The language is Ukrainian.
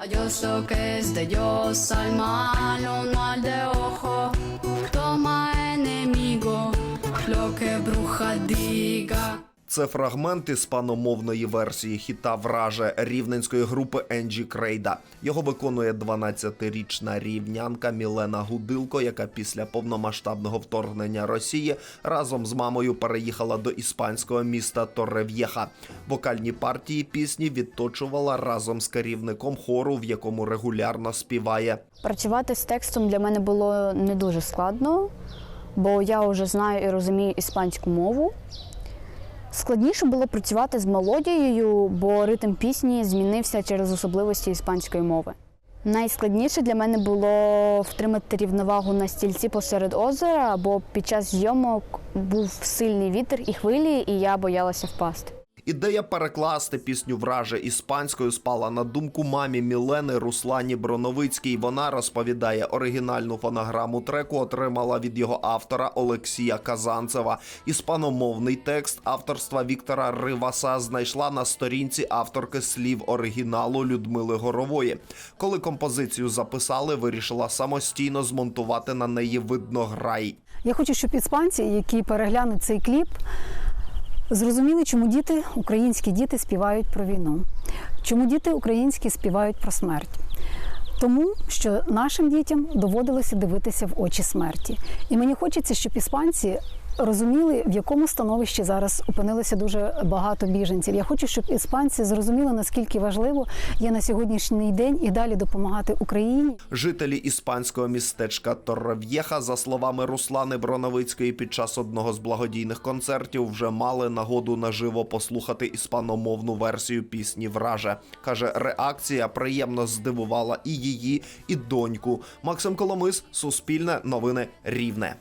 Adiós lo que es de Dios al malo, no al de ojo. Toma enemigo lo que bruja diga. Це фрагмент іспаномовної версії хіта враже рівненської групи Енджі Крейда. Його виконує 12-річна рівнянка Мілена Гудилко, яка після повномасштабного вторгнення Росії разом з мамою переїхала до іспанського міста Торрев'єха. Вокальні партії пісні відточувала разом з керівником хору, в якому регулярно співає. Працювати з текстом для мене було не дуже складно, бо я вже знаю і розумію іспанську мову. Складніше було працювати з мелодією, бо ритм пісні змінився через особливості іспанської мови. Найскладніше для мене було втримати рівновагу на стільці посеред озера, бо під час зйомок був сильний вітер і хвилі, і я боялася впасти. Ідея перекласти пісню враже іспанською спала на думку мамі Мілени Руслані Броновицькій. Вона розповідає, оригінальну фонограму треку отримала від його автора Олексія Казанцева. Іспаномовний текст авторства Віктора Риваса знайшла на сторінці авторки слів оригіналу Людмили Горової. Коли композицію записали, вирішила самостійно змонтувати на неї виднограй. Я хочу, щоб іспанці, які переглянуть цей кліп, зрозуміли, чому діти, українські діти співають про війну, чому діти українські співають про смерть. Тому що нашим дітям доводилося дивитися в очі смерті. І мені хочеться, щоб іспанці розуміли, в якому становищі зараз опинилося дуже багато біженців. Я хочу, щоб іспанці зрозуміли, наскільки важливо є на сьогоднішній день і далі допомагати Україні. Жителі іспанського містечка Торрев'єха, за словами Руслани Броновицької, під час одного з благодійних концертів вже мали нагоду наживо послухати іспаномовну версію пісні Враже. каже, реакція приємно здивувала і її, і доньку. Максим Коломис, Суспільне, новини Рівне.